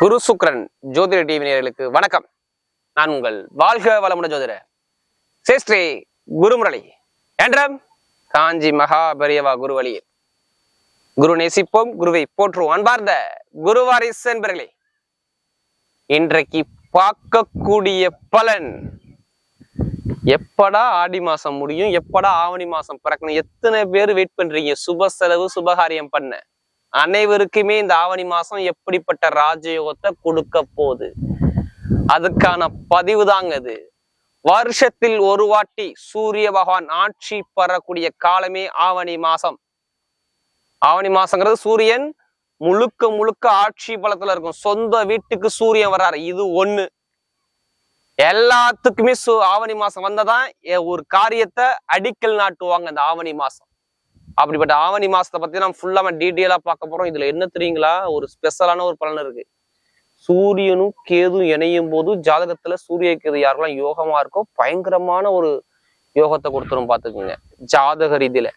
குரு சுக்ரன் ஜோதிட டிவி நேர்களுக்கு வணக்கம். நான் உங்கள் வாழ்க வளமுட ஜோதிட சேஸ்ரீ குருமுரளி. என்றம் காஞ்சி மகாபரியவா குருவழியில் குரு நேசிப்போம் குருவை போற்றுவோம். அன்பார்ந்த குருவாரிஸ் என்பர்களே இன்றைக்கு பார்க்கக்கூடிய பலன் எப்படா ஆடி மாசம் முடியும் எப்படா ஆவணி மாசம் பிறக்கணும் எத்தனை பேர் வெயிட் பண்றீங்க? சுப செலவு சுபகாரியம் பண்ண. அனைவருக்குமே இந்த ஆவணி மாசம் எப்படிப்பட்ட ராஜயோகத்தை கொடுக்க போகுது? அதுக்கான பதிவு தாங்க அது வருஷத்தில் ஒரு வாட்டி சூரிய பகவான் ஆட்சி பெறக்கூடிய காலமே ஆவணி மாசம். ஆவணி மாசங்கிறது சூரியன் முழுக்க முழுக்க ஆட்சி பலத்துல இருக்கும். சொந்த வீட்டுக்கு சூரியன் வர்றாரு. இது ஒண்ணு. எல்லாத்துக்குமே சு ஆவணி மாசம் வந்ததான் ஒரு காரியத்தை அடிக்கல் நாட்டுவாங்க இந்த ஆவணி மாசம். அப்படிப்பட்ட ஆவணி மாசத்தை பத்தி நம்ம ஃபுல்லா டீட்டெயிலா பார்க்க போறோம். இதுல என்ன தெரியுங்களா? ஒரு ஸ்பெஷலான ஒரு பலன் இருக்கு. சூரியனும் கேதும் இணையும் போது ஜாதகத்துல சூரிய கேது யாருக்கெல்லாம் யோகமா இருக்கோ பயங்கரமான ஒரு யோகத்தை கொடுத்துரும் பாத்துக்குங்க ஜாதக ரீதியில.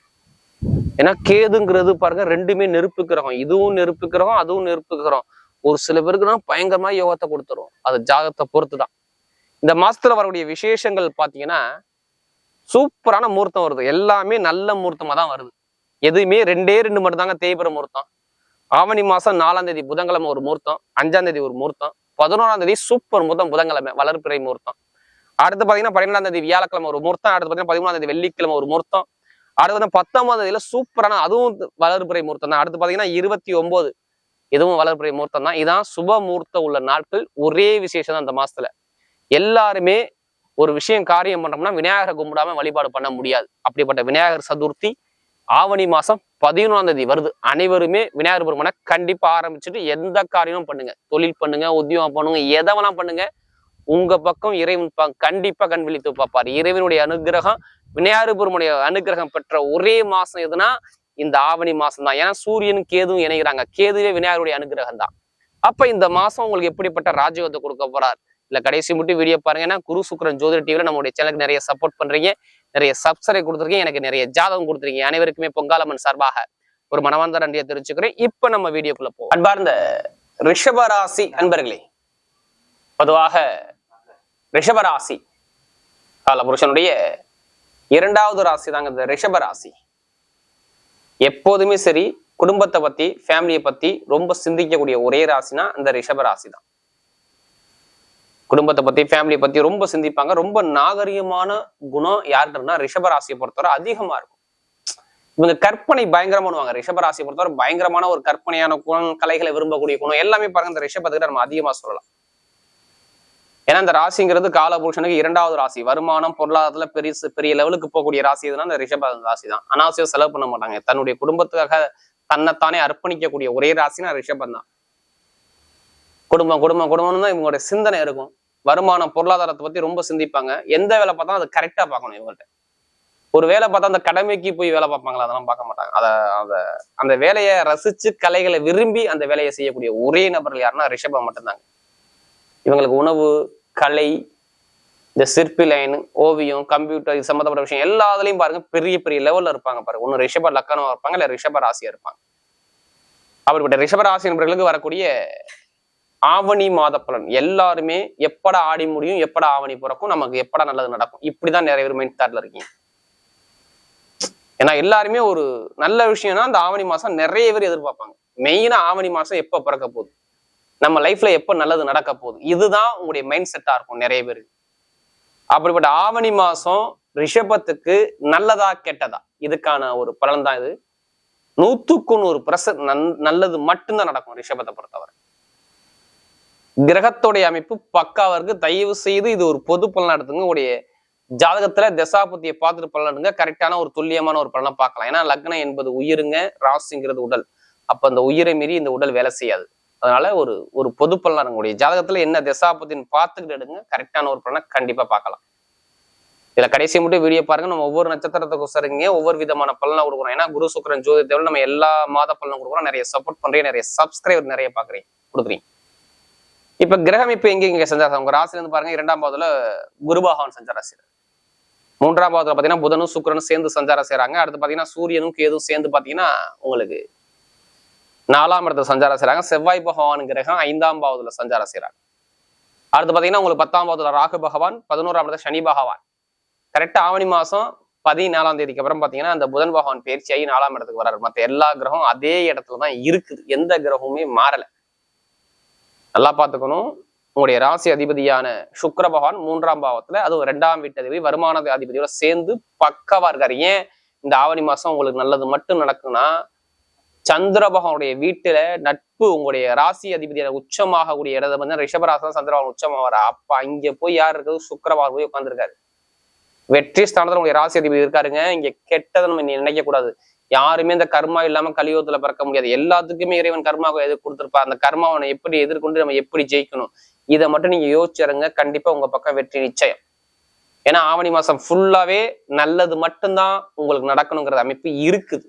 ஏன்னா கேதுங்கிறது பாருங்க ரெண்டுமே நெருப்பு கிரகம். இதுவும் நெருப்பு கிரகம் அதுவும் நெருப்பு கிரகம். ஒரு சில பேருக்கு பயங்கரமா யோகத்தை கொடுத்துரும். அது ஜாதகத்தை பொறுத்து தான் இந்த மாசத்துல வரக்கூடிய விசேஷங்கள் பாத்தீங்கன்னா சூப்பரான முகூர்த்தம் வருது. எல்லாமே நல்ல முகூர்த்தமா தான் வருது. எதுவுமே ரெண்டே ரெண்டு மட்டும் தாங்க தேய்பிற முகூர்த்தம். ஆவணி மாசம் நாலாம் தேதி புதன்கிழமை ஒரு முகூர்த்தம் அஞ்சாம் தேதி ஒரு முகூர்த்தம் பதினோராம் தேதி சூப்பர் முகூர்த்தம் புதன்கிழமை வளர்ப்பிறை முகூர்த்தம். அடுத்து பாத்தீங்கன்னா பன்னிரெண்டாம் தேதி வியாழக்கிழமை ஒரு முகூர்த்தம் அடுத்து பாத்தீங்கன்னா பதிமூணாம் தேதி வெள்ளிக்கிழமை ஒரு முகூர்த்தம் அடுத்து வந்து பத்தொன்பதாம் தேதியில சூப்பரான அதுவும் வளர்ப்பிறை முகூர்த்தம் தான். அடுத்து பாத்தீங்கன்னா இருபத்தி ஒன்பது இதுவும் வளர்ப்பிறை முகூர்த்தம் தான். இதான் சுப முகூர்த்தம் உள்ள நாட்கள் ஒரே விசேஷம் தான் அந்த மாசத்துல. எல்லாருமே ஒரு விஷயம் காரியம் பண்ணோம்னா விநாயகரை கும்பிடாம வழிபாடு பண்ண முடியாது. அப்படிப்பட்ட விநாயகர் சதுர்த்தி ஆவணி மாசம் பதினொன்றாம் தேதி வருது. அனைவருமே விநாயகர் பெருமானை கண்டிப்பா ஆரம்பிச்சுட்டு எந்த காரியமும் பண்ணுங்க. தொழில் பண்ணுங்க உத்தியோகம் பண்ணுங்க எதவெல்லாம் வேணா பண்ணுங்க. உங்க பக்கம் இறைவன் பா- கண்டிப்பா கண் விழித்து பார்ப்பார். இறைவனுடைய அனுகிரகம் விநாயகர் பெருமனுடைய அனுகிரகம் பெற்ற ஒரே மாசம் எதுனா இந்த ஆவணி மாசம் தான். ஏன்னா சூரியன் கேதுவும் இணைகிறாங்க. கேதுவே விநாயகருடைய அனுகிரகம் தான் அப்ப இந்த மாசம் உங்களுக்கு எப்படிப்பட்ட ராஜயோகத்தை கொடுக்க போறார்? இல்லை கடைசி மட்டும் வீடியோ பாருங்க. ஏன்னா குரு சுக்கரன் ஜோதிட டிவியில் நம்மளுடைய சேனலுக்கு நிறைய சப்போர்ட் பண்றீங்க. நிறைய சப்ஸ்கிரைப் கொடுத்துருக்கீங்க. எனக்கு நிறைய ஜாதகம் கொடுத்துருக்கீங்க. அனைவருக்குமே பொங்காலம்மன் சார்பாக ஒரு மனவார்ந்த நன்றியை தெரிவிச்சுக்கிறேன். இப்போ நம்ம வீடியோக்குள்ள போவோம். அன்பார்ந்த ரிஷபராசி அன்பர்களே பொதுவாக ரிஷபராசி காலபுருஷனுடைய இரண்டாவது ராசி தாங்க இந்த ரிஷபராசி எப்போதுமே சரி குடும்பத்தை பத்தி ஃபேமிலியை பத்தி ரொம்ப சிந்திக்கக்கூடிய ஒரே ராசினா இந்த ரிஷபராசி தான் குடும்பத்தை பத்தி ஃபேமிலியை பத்தி ரொம்ப சிந்திப்பாங்க. ரொம்ப நாகரிகமான குணம் யார்கிட்டனா ரிஷபராசியை பொறுத்தவரை அதிகமா இருக்கும். இவங்க கற்பனை பயங்கரமா பண்ணுவாங்க ரிஷபராசியை பொறுத்தவரை பயங்கரமான ஒரு கற்பனையான குணம் கலைகளை விரும்பக்கூடிய குணம் எல்லாமே பாருங்க. இந்த ரிஷபத்துக்கிட்ட நம்ம அதிகமா சொல்லலாம். ஏன்னா இந்த ராசிங்கிறது காலபுருஷனுக்கு இரண்டாவது ராசி. வருமானம் பொருளாதாரத்துல பெரிய பெரிய லெவலுக்கு போகக்கூடிய ராசி எதுனா இந்த ரிஷப ராசி தான் அனாவசியம் செலவு பண்ண மாட்டாங்க. தன்னுடைய குடும்பத்துக்காக தன்னைத்தானே அர்ப்பணிக்கக்கூடிய ஒரே ராசினா ரிஷபம் தான் குடும்பம் குடும்பம் குடும்பம்னு தான் இவங்களுடைய சிந்தனை இருக்கும். வருமானம் பொருளாதாரத்தை பத்தி ரொம்ப சிந்திப்பாங்க. எந்த வேலை பார்த்தாலும் அதை கரெக்டா பார்க்கணும் இவங்கள்ட்ட. ஒரு வேலை பார்த்தா அந்த கடமைக்கு போய் வேலை பார்ப்பாங்களா? அதெல்லாம் பார்க்க மாட்டாங்க. அத அந்த அந்த வேலையை ரசிச்சு கலைகளை விரும்பி அந்த வேலையை செய்யக்கூடிய ஒரே நபர்கள் யாருன்னா ரிஷபம் மட்டும்தாங்க. இவங்களுக்கு உணவு கலை இந்த சிற்பி லைன் ஓவியம் கம்ப்யூட்டர் இது சம்மந்தப்பட்ட விஷயம் எல்லாதுலயும் பாருங்க பெரிய பெரிய லெவல்ல இருப்பாங்க பாருங்க. ஒண்ணு ரிஷப லக்கணமா இருப்பாங்க இல்ல ரிஷப ராசியா இருப்பாங்க. அப்படிப்பட்ட ரிஷப ராசி நபர்களுக்கு வரக்கூடிய ஆவணி மாத பலன் எல்லாருமே எப்படா ஆடி முடியும் எப்படா ஆவணி பிறக்கும் நமக்கு எப்படா நல்லது நடக்கும். இப்படிதான் நிறைய பேர் மைண்ட் தாட்ல இருக்கீங்க. ஏன்னா எல்லாருமே ஒரு நல்ல விஷயம்னா அந்த ஆவணி மாசம் நிறைய பேர் எதிர்பார்ப்பாங்க. மெயினா ஆவணி மாசம் எப்ப பிறக்க போகுது? நம்ம லைஃப்ல எப்ப நல்லது நடக்க போகுது? இதுதான் உங்களுடைய மைண்ட் செட்டா இருக்கும் நிறைய பேருக்கு. அப்படிப்பட்ட ஆவணி மாசம் ரிஷபத்துக்கு நல்லதா கெட்டதா? இதுக்கான ஒரு பலன் தான் இது. நூத்துக்கு நூறு பிரச நல்லது மட்டும்தான் நடக்கும் ரிஷபத்தை பொறுத்தவரை. கிரகத்துடைய அமைப்பு பக்காவா இருக்கு தயவு செய்து இது ஒரு பொது பலனா எடுத்துங்க உங்களுடைய ஜாதகத்துல தசாபதியை பார்த்துட்டு பலன் எடுங்க. கரெக்டான ஒரு துல்லியமான ஒரு பலனை பார்க்கலாம். ஏன்னா லக்னம் என்பது உயிருங்க ராசிங்கிறது உடல். அப்ப அந்த உயிரை மீறி இந்த உடல் வேலை செய்யாது. அதனால ஒரு ஒரு பொது பலனா உங்களுடைய ஜாதகத்துல என்ன தசாபதின்னு பார்த்துக்கிட்டு எடுங்க. கரெக்டான ஒரு பலனை கண்டிப்பா பார்க்கலாம். இதுல கடைசி மட்டும் வீடியோ பாருங்க. நம்ம ஒவ்வொரு நட்சத்திரத்துக்கும் சரிங்க ஒவ்வொரு விதமான பலனை கொடுக்குறோம். ஏன்னா குரு சுக்கரன் ஜோதி தேவன் நம்ம எல்லா மாத பலனும் கொடுக்குறோம். நிறைய சப்போர்ட் பண்றீங்க. நிறைய சப்ஸ்கிரைபர் நிறைய பாக்குறீங்க கொடுக்குறீங்க. இப்ப கிரகம் இப்ப எங்க இங்க சஞ்சாரம் உங்க ராசில இருந்து பாருங்க இரண்டாம் பாவத்துல குரு பகவான் சஞ்சாரம் செய்யறாரு மூன்றாம் பாவத்துல பாத்தீங்கன்னா புதனும் சுக்கிரனும் சேர்ந்து சஞ்சாரம் செய்யறாங்க அடுத்து பாத்தீங்கன்னா சூரியனும் கேதும் சேர்ந்து பாத்தீங்கன்னா உங்களுக்கு நாலாம் இடத்துல சஞ்சாரம் செய்யறாங்க செவ்வாய் பகவான் கிரகம் ஐந்தாம் பாவத்துல சஞ்சாரம் செய்யறாங்க அடுத்து பாத்தீங்கன்னா உங்களுக்கு பத்தாம் பாவத்துல ராகு பகவான் பதினோராம் இடத்துல சனி பகவான். கரெக்டா ஆவணி மாசம் பதினாலாம் தேதிக்கு அப்புறம் பாத்தீங்கன்னா அந்த புதன் பகவான் பயிற்சியாகி நாலாம் இடத்துக்கு வராரு மத்த எல்லா கிரகம் அதே இடத்துல தான் இருக்குது. எந்த கிரகமுமே மாறலை. நல்லா பார்த்துக்கணும். உங்களுடைய ராசி அதிபதியான சுக்கர பகவான் மூன்றாம் பாவத்துல அதுவும் ரெண்டாம் வீட்டு அதிபதி வருமான அதிபதியோட சேர்ந்து பக்கவா இருக்காரு. ஏன்? இந்த ஆவணி மாசம் உங்களுக்கு நல்லது மட்டும் நடக்குன்னா சந்திர பகவானுடைய வீட்டுல நட்பு உங்களுடைய ராசி அதிபதியான உச்சமாகக்கூடிய இடத்துல வந்து ரிஷபராசன் சந்திரபகவான் உச்சமாவார். அப்ப அங்க போய் யார் இருக்கிறது சுக்கரபகவான் போய் உட்காந்துருக்காரு வெற்றி ஸ்தானத்துல உங்களுடைய ராசி அதிபதி இருக்காருங்க. இங்க கெட்டதை நம்ம நினைக்க கூடாது யாருமே இந்த கர்மா இல்லாம கலியுகத்துல பிறக்க முடியாது. எல்லாத்துக்குமே இறைவன் கர்மாவை எது கொடுத்துருப்பா அந்த கர்மாவை எப்படி எதிர்கொண்டு நம்ம எப்படி ஜெயிக்கணும்? இதை மட்டும் நீங்க யோசிச்சிருங்க. கண்டிப்பா உங்க பக்கம் வெற்றி நிச்சயம். ஏன்னா ஆவணி மாசம் ஃபுல்லாவே நல்லது மட்டும்தான் உங்களுக்கு நடக்கணுங்கிற அமைப்பு இருக்குது.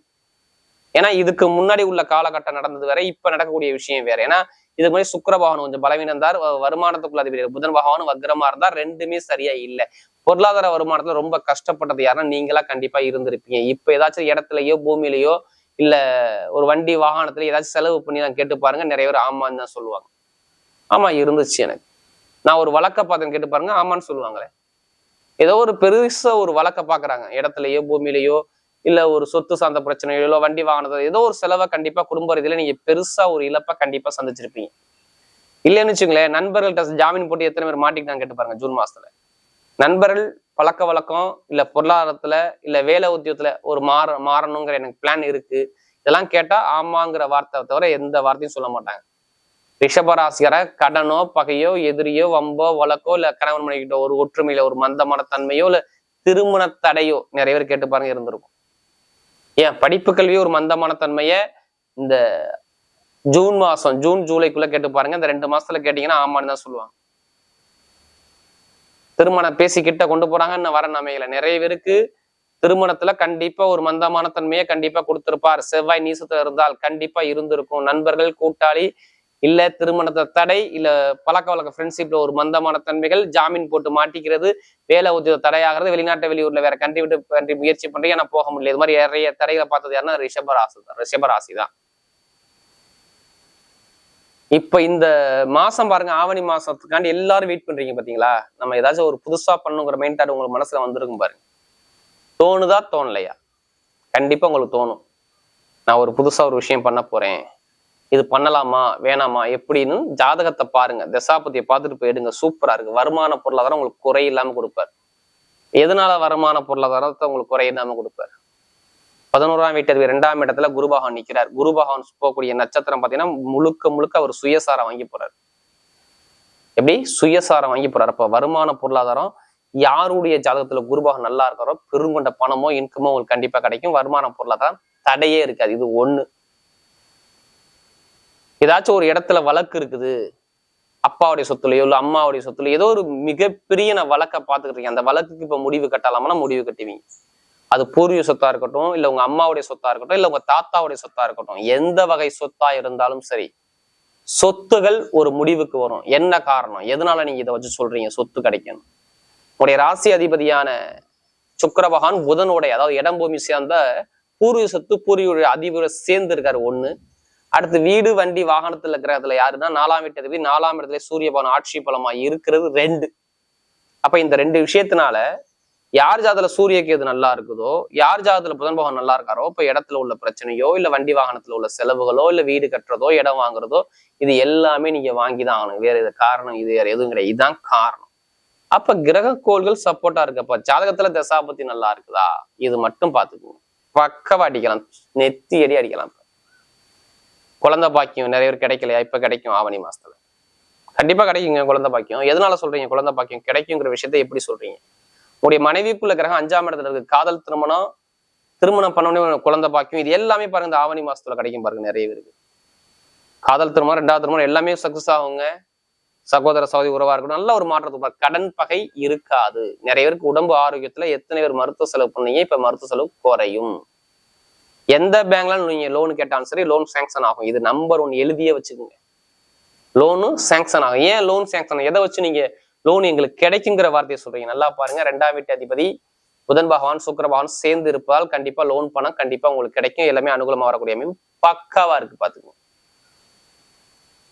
ஏன்னா இதுக்கு முன்னாடி உள்ள காலகட்டம் நடந்தது வேற இப்ப நடக்கக்கூடிய விஷயம் வேற. ஏன்னா இது மாதிரி சுக்கர பகவான் கொஞ்சம் பலவீனம் வருமானத்துக்குள்ள அதிபதி. புதன் பகவானும் வக்ரமா இருந்தா ரெண்டுமே சரியா இல்ல. பொருளாதார வருமானத்துல ரொம்ப கஷ்டப்பட்டது யாருன்னா நீங்களா கண்டிப்பா இருந்திருப்பீங்க. இப்ப ஏதாச்சும் இடத்துலயோ பூமியிலயோ இல்ல ஒரு வண்டி வாகனத்துல ஏதாச்சும் செலவு பண்ணி நான் கேட்டு பாருங்க. நிறைய பேர் ஆமான்னு தான் சொல்லுவாங்க. ஆமா இருந்துச்சு எனக்கு. நான் ஒரு வழக்க பார்த்தேன்னு கேட்டு பாருங்க. ஆமான்னு சொல்லுவாங்களே. ஏதோ ஒரு பெருசா ஒரு வழக்க பாக்குறாங்க இடத்துலயோ பூமியிலயோ இல்ல ஒரு சொத்து சார்ந்த பிரச்சனையோ இல்லை வண்டி வாங்கினதோ ஏதோ ஒரு செலவை கண்டிப்பா குடும்ப ரீதியில நீங்க பெருசா ஒரு இழப்பை கண்டிப்பா சந்திச்சிருப்பீங்க. இல்லைன்னு வச்சுங்களேன் நண்பர்கள்ட்ட ஜாமீன் போட்டு எத்தனை பேர் மாட்டிக்கிட்டாங்க கேட்டு பாருங்க ஜூன் மாசத்துல. நண்பர்கள் பழக்க வழக்கம் இல்ல பொருளாதாரத்துல இல்ல வேலை உத்தியோகத்துல ஒரு மாற மாறணுங்கிற எனக்கு பிளான் இருக்கு. இதெல்லாம் கேட்டா ஆமாங்கிற வார்த்தை தவிர எந்த வார்த்தையும் சொல்ல மாட்டாங்க. ரிஷபராசிகர கடனோ பகையோ எதிரியோ வம்போ வழக்கோ இல்ல கணவன் மனைவிட்ட ஒரு ஒற்றுமையில ஒரு மந்தமான தன்மையோ இல்ல திருமண தடையோ நிறைய பேர் கேட்டு பாருங்க இருந்திருக்கும். ஏன்? படிப்பு கல்வி ஒரு மந்தமான தன்மையை இந்த ஜூன் மாசம் ஜூன் ஜூலைக்குள்ள கேட்டு பாருங்க. இந்த ரெண்டு மாசத்துல கேட்டீங்கன்னா ஆமான்னு தான் சொல்லுவாங்க. திருமணம் பேசி கிட்ட கொண்டு போறாங்க இன்னும் வர நமையில. நிறைய பேருக்கு திருமணத்துல கண்டிப்பா ஒரு மந்தமான தன்மையை கண்டிப்பா கொடுத்திருப்பார். செவ்வாய் நீசத்துல இருந்தால் கண்டிப்பா இருந்திருக்கும். நண்பர்கள் கூட்டாளி இல்ல திருமணத்தை தடை இல்ல பழக்க வழக்க ஃப்ரெண்ட்ஷிப்ல ஒரு மந்தமான தன்மைகள் ஜாமீன் போட்டு மாட்டிக்கிறது வேலை உத்தியோக தடையாகிறது வெளிநாட்டு வெளியூர்ல வேற கண்ட்ரி விட்டு கண்ட்ரி முயற்சி பண்றீங்க ஆனா போக முடியல. இது மாதிரி நிறைய தடைகளை பார்த்தது யாருன்னா ரிஷபராசி தான். ரிஷபராசி தான். இப்ப இந்த மாசம் பாருங்க ஆவணி மாசத்துக்காண்டி எல்லாரும் வெயிட் பண்றீங்க பாத்தீங்களா? நம்ம ஏதாச்சும் ஒரு புதுசா பண்ணுங்கிற மைண்ட் தாட் உங்களுக்கு மனசுல வந்திருக்கும் பாருங்க. தோணுதா தோணலையா? கண்டிப்பா உங்களுக்கு தோணும். நான் ஒரு புதுசா ஒரு விஷயம் பண்ண போறேன். இது பண்ணலாமா வேணாமா எப்படின்னு ஜாதகத்தை பாருங்க. தசாபதியை பார்த்துட்டு போயிடுங்க சூப்பரா இருக்கு. வருமான பொருளாதாரம் உங்களுக்கு குறை இல்லாம கொடுப்பார். எதனால வருமான பொருளாதாரத்தை உங்களுக்கு குறை இல்லாம கொடுப்பார்? பதினோராம் வீட்டு இரண்டாம் இடத்துல குருபகவான் நிற்கிறார் நிக்கிறார். போகக்கூடிய நட்சத்திரம் பாத்தீங்கன்னா முழுக்க முழுக்க அவர் சுயசாரம் வாங்கி போறாரு. எப்படி? சுயசாரம் வாங்கி போறாரு. அப்ப வருமான பொருளாதாரம் யாருடைய ஜாதகத்துல குரு நல்லா இருக்காரோ பெருங்கொண்ட பணமோ இன்கமோ உங்களுக்கு கண்டிப்பா கிடைக்கும். வருமான பொருளாதாரம் தடையே இருக்காது. இது ஒண்ணு. ஏதாச்சும் ஒரு இடத்துல வழக்கு இருக்குது அப்பாவுடைய சொத்துலையோ இல்ல அம்மாவுடைய சொத்துலையோ ஏதோ ஒரு மிகப்பெரிய நான் வழக்கை பார்த்துக்கிட்டு இருக்கேன். அந்த வழக்குக்கு இப்ப முடிவு கட்டலாமா முடிவு கட்டுவீங்க. அது பூர்வீக சொத்தா இருக்கட்டும் இல்ல உங்க அம்மாவுடைய சொத்தா இருக்கட்டும் இல்ல உங்க தாத்தாவுடைய சொத்தா இருக்கட்டும் எந்த வகை சொத்தா இருந்தாலும் சரி சொத்துகள் ஒரு முடிவுக்கு வரும். என்ன காரணம்? எதனால நீங்க இதை வச்சு சொல்றீங்க? சொத்து கிடைக்கணும். உடைய ராசி அதிபதியான சுக்கர பகவான் புதனுடைய அதாவது இடம் பூமி சேர்ந்த பூர்வீக சொத்து பூர்வீக அதிபரை சேர்ந்து இருக்காரு ஒண்ணு அடுத்து வீடு வண்டி வாகனத்துல இருக்கிறதுல யாருன்னா நாலாம் வீட்டு அதிபதி நாலாம் இடத்துல சூரிய ஆட்சி பலமா இருக்கிறது ரெண்டு. அப்ப இந்த ரெண்டு விஷயத்தினால யார் ஜாதத்துல சூரிய கேது நல்லா இருக்குதோ யார் ஜாதத்துல புதன் பகவான் நல்லா இருக்காரோ இப்ப இடத்துல உள்ள பிரச்சனையோ இல்ல வண்டி வாகனத்துல உள்ள செலவுகளோ இல்ல வீடு கட்டுறதோ இடம் வாங்குறதோ இது எல்லாமே நீங்க வாங்கிதான் ஆகணும். வேற இது காரணம் இது வேற எதுவும் கிடையாது. இதுதான் காரணம். அப்ப கிரக கோள்கள் சப்போர்ட்டா இருக்கப்ப ஜாதகத்துல தசாபத்தி நல்லா இருக்குதா? இது மட்டும் பாத்துக்கோங்க பக்கவா அடிக்கலாம். நெத்தி அடி அடிக்கலாம். குழந்தை பாக்கியம் நிறைய பேர் கிடைக்கலையா? இப்ப கிடைக்கும் ஆவணி மாசத்துல. கண்டிப்பா கிடைக்குங்க குழந்தை பாக்கியம். எதனால சொல்றீங்க குழந்தை பாக்கியம் கிடைக்குங்கிற விஷயத்த எப்படி சொல்றீங்க? உங்களுடைய மனைவிக்குள்ள கிரகம் அஞ்சாம் இடத்துல இருக்கு. காதல் திருமணம் திருமணம் பண்ண குழந்தை பாக்கியம். இது எல்லாமே பாருங்க இந்த ஆவணி மாசத்துல கிடைக்கும் பாருங்க நிறைய பேருக்கு. காதல் திருமணம் ரெண்டாவது திருமணம் எல்லாமே சக்சஸ் ஆகுங்க. சகோதர சகோதரி உறவா இருக்கட்டும் நல்ல ஒரு மாற்றத்துக்கு கடன் பகை இருக்காது. நிறைய பேருக்கு உடம்பு ஆரோக்கியத்துல எத்தனை பேர் மருத்துவ செலவு பண்ணீங்க இப்ப மருத்துவ செலவு குறையும். எந்த பேங்க்ல நீங்க லோன் கேட்டாலும் சரி லோன் சாங்ஷன் ஆகும். இது நம்பர் ஒன் எழுதியே வச்சுக்கோங்க. லோனு சாங்ஷன் ஆகும். ஏன் லோன் சாங்ஷன் எதை வச்சு நீங்க லோன் எங்களுக்கு கிடைக்குங்கிற வார்த்தையை சொல்றீங்க? நல்லா பாருங்க. ரெண்டாம் வீட்டு அதிபதி புதன் பகவான் சுக்கர பகவான் சேர்ந்து இருப்பால் கண்டிப்பா லோன் பணம் கண்டிப்பா உங்களுக்கு கிடைக்கும். எல்லாமே அனுகூலமா வரக்கூடிய அமைப்பு பக்காவா இருக்கு பாத்துக்கோங்க.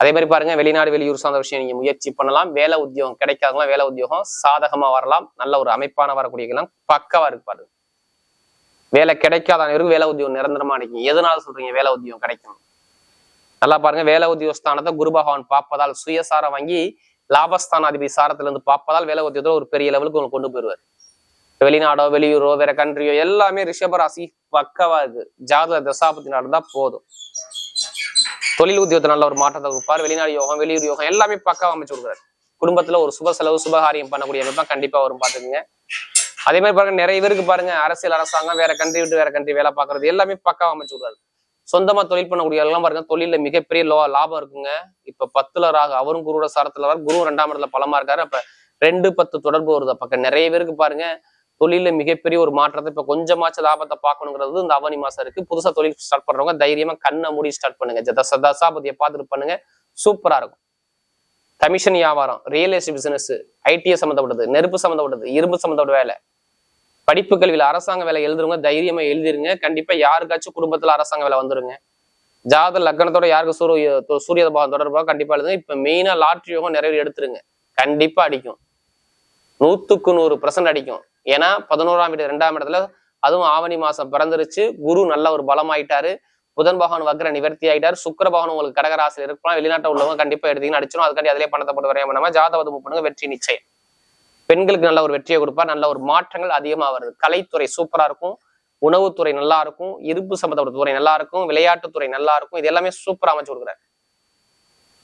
அதே மாதிரி பாருங்க வெளிநாடு வெளியூர் சார்ந்த விஷயம் நீங்க முயற்சி பண்ணலாம். வேலை உத்தியோகம் கிடைக்காதவங்களாம் வேலை உத்தியோகம் சாதகமா வரலாம். நல்ல ஒரு அமைப்பான வரக்கூடியலாம் பக்கவா இருக்கு பாருங்க. வேலை கிடைக்காத அனைவருக்கும் வேலை உத்தியோகம் நிரந்தரமா அடைக்கும். எதனால சொல்றீங்க வேலை உத்தியோகம் கிடைக்கும் நல்லா பாருங்க வேலை உத்தியோகஸ்தானத்தை குரு பகவான் பார்ப்பதால் சுயசாரம் வாங்கி லாபஸ்தானாதிபதி சாரத்துல இருந்து பார்ப்பதால் வேலை உத்தியோகத்துல ஒரு பெரிய லெவலுக்கு உங்களுக்கு கொண்டு போயிருவார் வெளிநாடோ வெளியூரோ வேற கண்ட்ரியோ எல்லாமே ரிஷபராசி பக்கவா இருக்கு ஜாதக தசாபத்தி நடந்தா போதும். தொழில் உத்தியோகத்தை நல்ல ஒரு மாற்றத்தை கொடுப்பார். வெளிநாடு யோகம் வெளியூர் யோகம் எல்லாமே பக்காவா அமைச்சு கொடுக்குறாரு. குடும்பத்துல ஒரு சுப செலவு சுபகாரியம் பண்ணக்கூடிய அமைப்பா கண்டிப்பா வரும். பாத்துக்குங்க அதே மாதிரி பாருங்க நிறைய பேருக்கு பாருங்க அரசியல் அரசாங்கம் வேற கண்ட்ரி விட்டு வேற கண்ட்ரி வேலை பார்க்கறது எல்லாமே பக்காவா அமைச்சு விடுறாரு. சொந்தமா தொழில் பண்ணக்கூடிய எல்லாம் பாருங்க தொழில மிகப்பெரிய லோ லாபம் இருக்குங்க. இப்ப பத்துல ராக அவரும் குருவோட சாரத்துல வர குரு ரெண்டாம் இடத்துல பலமா இருக்காரு. அப்ப ரெண்டு பத்து தொடர்பு வருது. பக்கம் நிறைய பேருக்கு பாருங்க தொழில மிகப்பெரிய ஒரு மாற்றத்தை இப்ப கொஞ்சமாச்சும் லாபத்தை பார்க்கணுங்கிறது இந்த அவனி மாசம் இருக்கு. புதுசா தொழில் ஸ்டார்ட் பண்றவங்க தைரியமா கண்ணை மூடி ஸ்டார்ட் பண்ணுங்க. ஜ- தச தசாபதியை பார்த்துட்டு பண்ணுங்க. சூப்பரா இருக்கும். கமிஷன் வியாபாரம் ரியல் எஸ்டேட் பிசினஸ் ஐடிஐ சம்மந்தப்பட்டது நெருப்பு சம்மந்தப்பட்டது இரும்பு சம்மந்தப்பட்ட வேலை. படிப்பு கல்வியில் அரசாங்க வேலை எழுதுறவங்க தைரியமா எழுதிருங்க. கண்டிப்பா யாருக்காச்சும் குடும்பத்துல அரசாங்க வேலை வந்துருங்க. ஜாத லக்னத்தோட யாருக்கு சூரிய சூரிய பாவம் தொடர்பாக கண்டிப்பா எழுதுங்க. இப்ப மெயினா லாட்ரி யோகம் நிறைய எடுத்துருங்க. கண்டிப்பா அடிக்கும். நூத்துக்கு நூறு பர்சன்ட் அடிக்கும். ஏன்னா பதினோராம் வீடு ரெண்டாம் இடத்துல அதுவும் ஆவணி மாசம் பிறந்துருச்சு. குரு நல்ல ஒரு பலமாயிட்டாரு. புதன் பகவான் வக்ர நிவர்த்தி ஆயிட்டாரு. சுக்கர பகவான் உங்களுக்கு கடகராசியில் இருக்கலாம் வெளிநாட்டில் உள்ளவங்க கண்டிப்பா எடுத்தீங்கன்னு அடிச்சிடும் அதுக்காண்டி அதிலே பணத்தை போட்டு வரையாம நம்ம ஜாதகம் பண்ணுங்க. வெற்றி நிச்சயம். பெண்களுக்கு நல்ல ஒரு வெற்றியை கொடுப்பார். நல்ல ஒரு மாற்றங்கள் அதிகமா வருது. கலைத்துறை சூப்பரா இருக்கும். உணவுத்துறை நல்லா இருக்கும். இருப்பு சம்பந்தப்பட்ட துறை நல்லா இருக்கும். விளையாட்டுத்துறை நல்லா இருக்கும். இது எல்லாமே சூப்பரா அமைச்சு கொடுக்குறாரு.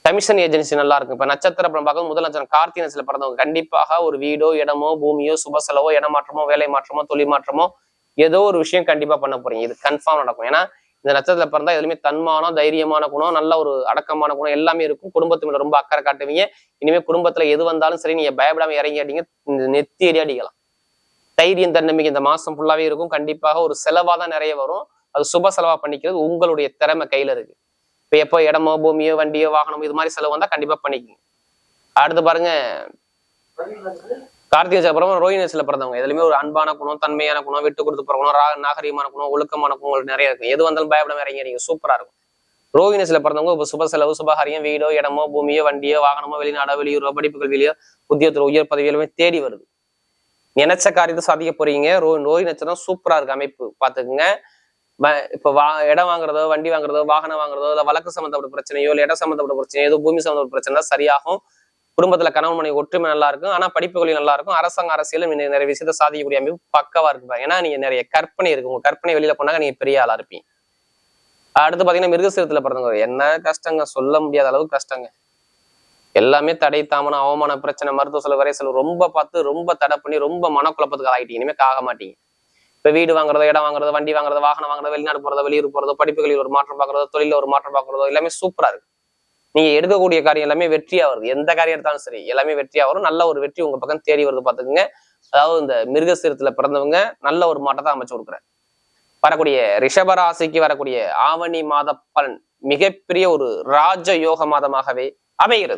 கமிஷன் ஏஜென்சி நல்லா இருக்கும். இப்ப நட்சத்திர படம் பார்க்கும் முதல் நட்சத்திரம் கார்த்தி நட்சத்திரத்துல பிறந்தவங்க கண்டிப்பாக ஒரு வீடோ இடமோ பூமியோ சுப செலவோ இடமாற்றமோ வேலை மாற்றமோ தொழில் மாற்றமோ ஏதோ ஒரு விஷயம் கண்டிப்பா பண்ண போறீங்க. இது கன்ஃபார்ம் நடக்கும். ஏன்னா இந்த நட்சத்திரத்துல பிறந்தா எதுலையுமே தன்மானம் தைரியமான குணம் நல்ல ஒரு அடக்கமான குணம் எல்லாமே இருக்கும். குடும்பத்து மேல ரொம்ப அக்கறை காட்டுவீங்க. இனிமே குடும்பத்துல எது வந்தாலும் சரி நீங்க பயப்படாம இறங்கி அடிங்க. நெத்தி அடி அடிக்கலாம். தைரியம் தன்னம்பிக்கை இந்த மாசம் ஃபுல்லாவே இருக்கும். கண்டிப்பாக ஒரு செலவா தான் நிறைய வரும். அது சுப செலவா பண்ணிக்கிறது உங்களுடைய திறமை கையில இருக்கு. இப்ப எப்போ இடமோ பூமியோ வண்டியோ வாகனமோ இது மாதிரி செலவு வந்தா கண்டிப்பா பண்ணிக்கோங்க. அடுத்து பாருங்க. கார்த்திகை அப்புறம் ரோஹினேஸ்ல பிறந்தவங்க. எதுலையுமே ஒரு அன்பான குணம் தன்மையான குணம் விட்டு கொடுத்து போற குணம் ரா- நாகரீகமான குணம் ஒழுக்கமான குணங்கள் நிறைய இருக்கும். எது வந்தாலும் பயப்படாம இறங்கிறீங்க. சூப்பரா இருக்கும். ரோஹினேஸ்ல பிறந்தவங்க இப்போ சுப செலவு சுபகாரியம் வீடோ இடமோ பூமியோ வண்டியோ வாகனமோ வெளிநாடோ வெளியூரோ படிப்பு கல்வியிலோ உத்தியோகத்துல உயர் பதவியிலுமே தேடி வருது. நினைச்ச காரியத்தை சாதிக்க போறீங்க. ரோ ரோஹி நட்சத்திரம் சூப்பரா இருக்கு அமைப்பு. பாத்துக்குங்க இப்போ வா இடம் வாங்குறதோ வண்டி வாங்குறதோ வாகனம் வாங்குறதோ இல்லை வழக்கு சம்மந்தப்பட்ட பிரச்சனையோ இல்லை இடம் சம்மந்தப்பட்ட பிரச்சனையோ ஏதோ பூமி சம்மந்தப்பட்ட பிரச்சனை சரியாகும். குடும்பத்துல கணவன் மனைவி ஒற்றுமை நல்லா இருக்கும். ஆனா படிப்புகளில் நல்லா இருக்கும். அரசாங்க அரசியலும் நிறைய விஷயத்த சாதிக்கக்கூடிய அமைப்பு பக்கவா இருக்கு ஏன்னா நீங்க நிறைய கற்பனை இருக்கு. உங்க கற்பனை வெளியில போனாங்க நீங்க பெரிய ஆளா இருப்பீங்க. அடுத்து பாத்தீங்கன்னா மிருகசீரத்துல பிறந்தவங்க. என்ன கஷ்டங்க? சொல்ல முடியாத அளவுக்கு கஷ்டங்க. எல்லாமே தடை தாமனம் அவமான பிரச்சனை மருத்துவ செலவு வரை செலவு ரொம்ப பார்த்து ரொம்ப தடை பண்ணி ரொம்ப மனக்குழப்பத்துக்கு ஆகிட்டீங்க இனிமே ஆக மாட்டீங்க. இப்ப வீடு வாங்குறதோ இடம் வாங்குறதோ வண்டி வாங்குறதோ வாகனம் வாங்குறதோ வெளிநாடு போறதோ வெளியூர் போறதோ படிப்புகளில் ஒரு மாற்றம் பாக்குறதோ தொழில ஒரு மாற்றம் பாக்குறதோ எல்லாமே சூப்பரா இருக்கு. நீங்க எடுக்கக்கூடிய காரியம் எல்லாமே வெற்றியா வருது. எந்த காரியம் எடுத்தாலும் சரி எல்லாமே வெற்றியா வரும். நல்ல ஒரு வெற்றி உங்க பக்கம் தேடி வருது பாத்துக்கோங்க அதாவது இந்த மிருகசீரத்துல பிறந்தவங்க நல்ல ஒரு மாட்டத்தை அமைச்சு கொடுக்குறேன் வரக்கூடிய ரிஷபராசிக்கு வரக்கூடிய ஆவணி மாத பலன் மிகப்பெரிய ஒரு ராஜ யோக மாதமாகவே அமைகிறது.